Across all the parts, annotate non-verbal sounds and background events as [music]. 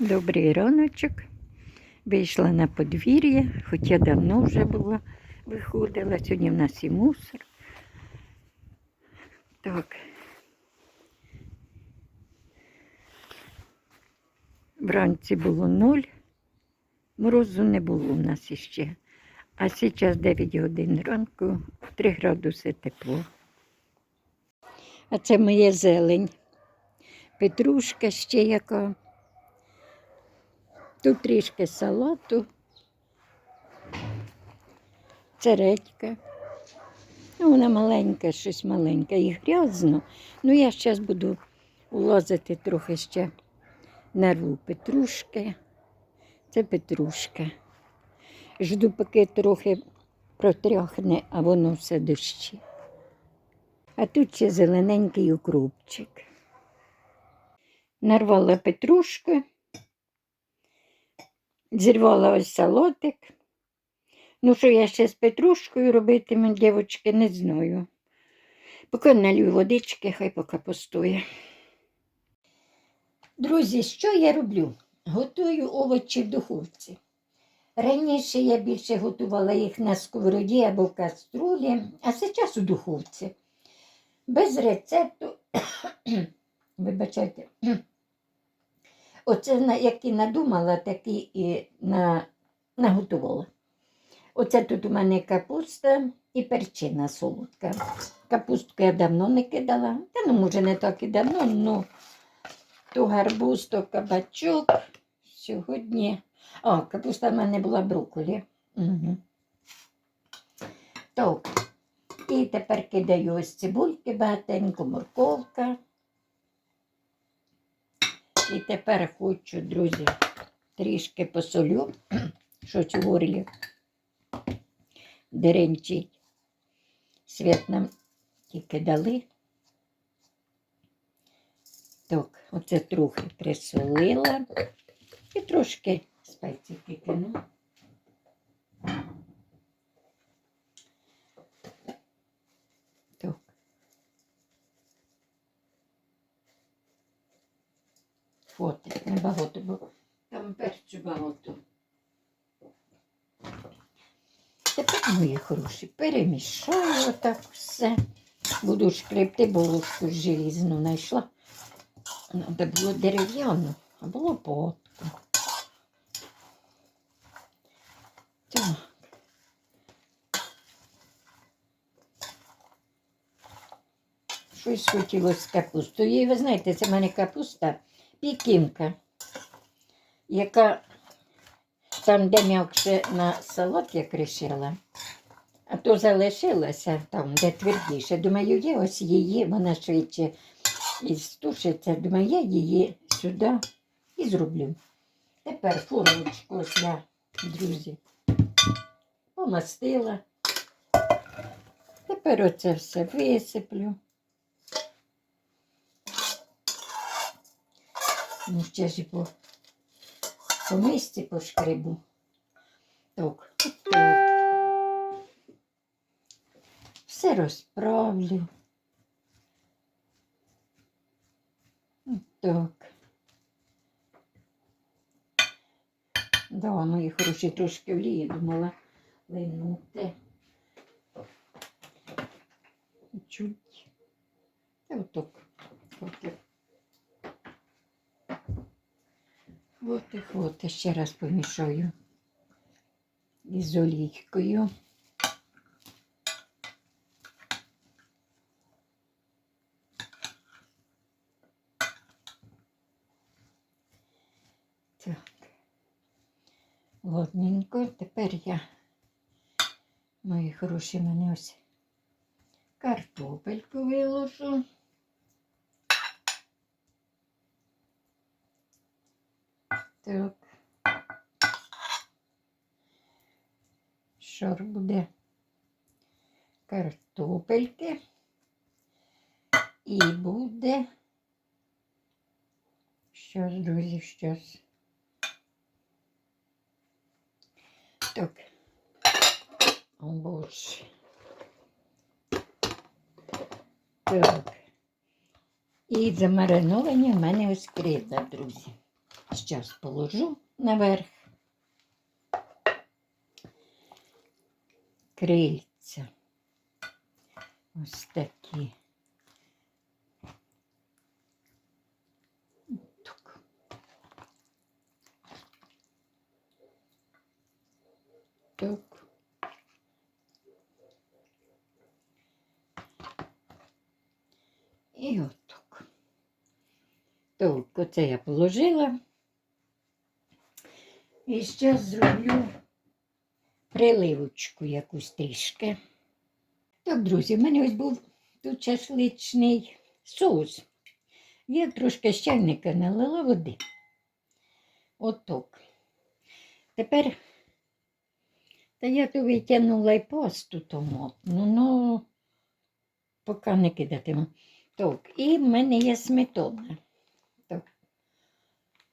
Добрий раночок. Вийшла на подвір'я, хоча давно вже була виходила. Сьогодні в нас і мусор. Так. Вранці було ноль, морозу не було в нас іще. А зараз 9 годин ранку, 3 градуси тепло. А це моя зелень. Петрушка ще яка. Тут трішки салату, цередька. Ну, вона маленька, щось маленьке і грязно. Ну, я зараз буду улазити трохи ще нарву петрушки. Це петрушка. Жду, поки трохи протряхне, а воно все дощі. А тут ще зелененький укропчик. Нарвала петрушку. Зірвала ось салотик. Ну, що я ще з петрушкою робитиму, дівчатки, не знаю. Поки налью водички, хай поки постоє. Друзі, що я роблю? Готую овочі в духовці. Раніше я більше готувала їх на сковороді або в каструлі, а зараз у духовці. Без рецепту. [coughs] Вибачайте. Оце, на- які надумала, такі і на, наготувала. Оце тут у мене капуста і перчина солодка. Капустку я давно не кидала. Та ну, може, не так і давно, ну то гарбуз, то кабачок. Сьогодні. О, капуста в мене була брокколі. Угу. Так. І тепер кидаю ось цибульки багатенько, морковка. І тепер хочу, друзі, трішки посолю, [clears throat] щось у горлі деренчить. Світ нам тільки дали. Так, оце трохи присолила і трошки спеції кину. Так. Фотик небагато, бо там перцю багато. Тепер, мої хороші, перемішаю отак все. Буду шкребти, бо ложку желізну знайшла. Треба було дерев'яну, а було потку. Так. Щось хотілося з капустою. І ви знаєте, це в мене капуста пікінка, яка там, де м'якше на салат я кришила, а то залишилася там, де твердіше. Думаю, є ось її, вона швидше і стушиться. Думаю, я її сюди і зроблю. Тепер формочку ось я, друзі, помастила. Тепер оце все висиплю. Ну, ще ж і по, по місці пошкребу. Так, так. Все розправлю. Так. Да, мої хороші трошки вліє, думала линути. Чуть. Та отак. Отак. От і от, ще раз помішаю із олійкою. Так. Ладненько. Тепер я, мої хороші, мене ось картопельку виложу. Так. Шар буде картопельки. І буде. Щас, друзі, щас. Так. О, Боже. Так. І замариновані в мене ось криза, друзі. Зараз положу наверх. Крильця. Ось такі. Так. І отак. Так, оце я положила. І зараз зроблю приливочку якусь трішки. Так, друзі, в мене ось був тут шашличний соус. Я трошки з чайника налила води. Отак. Тепер та я то витягнула й пасту томатну, ну поки не кидатиму. Так, і в мене є сметана. Так.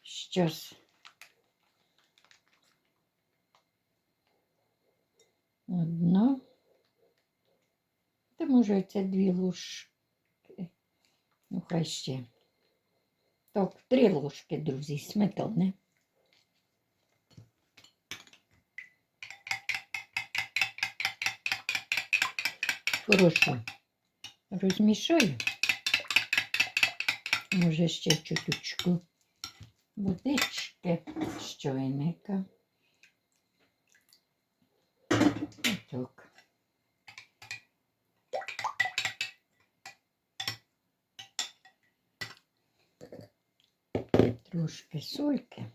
Щось. Одна. Та може це дві ложки. Ну, хай ще. Так, три ложки, друзі, сметани. Хорошо. Розмішаю. Може ще чуточку водички з чайника. Так. Трошки сольки.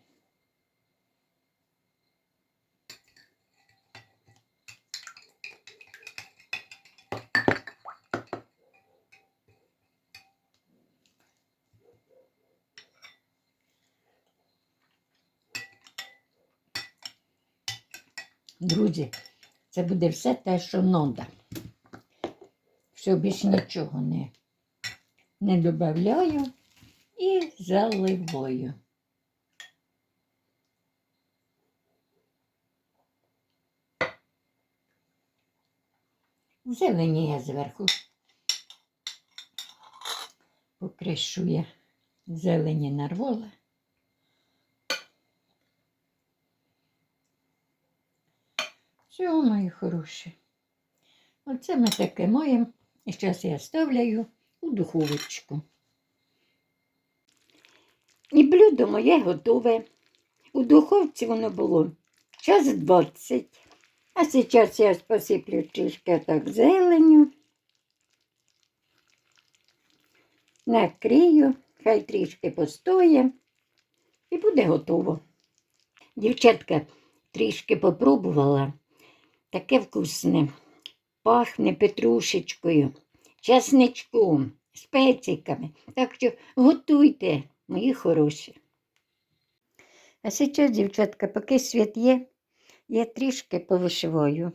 Друзі, це буде все те, що треба. Все більше нічого не, не додаю і заливаю. Зелені я зверху покришу я зелені нарвола. Все, мої хороші. Оце ми таке маємо. І зараз я ставляю у духовочку. І блюдо моє готове. У духовці воно було час 20. А зараз я посиплю трішки так зеленю. Накрию, хай трішки постоє і буде готово. Дівчатка трішки попробувала. Таке вкусне. Пахне петрушечкою, часничком, специками. Так що готуйте, мої хороші. А зараз, дівчатка, поки світ є, я трішки повишиваю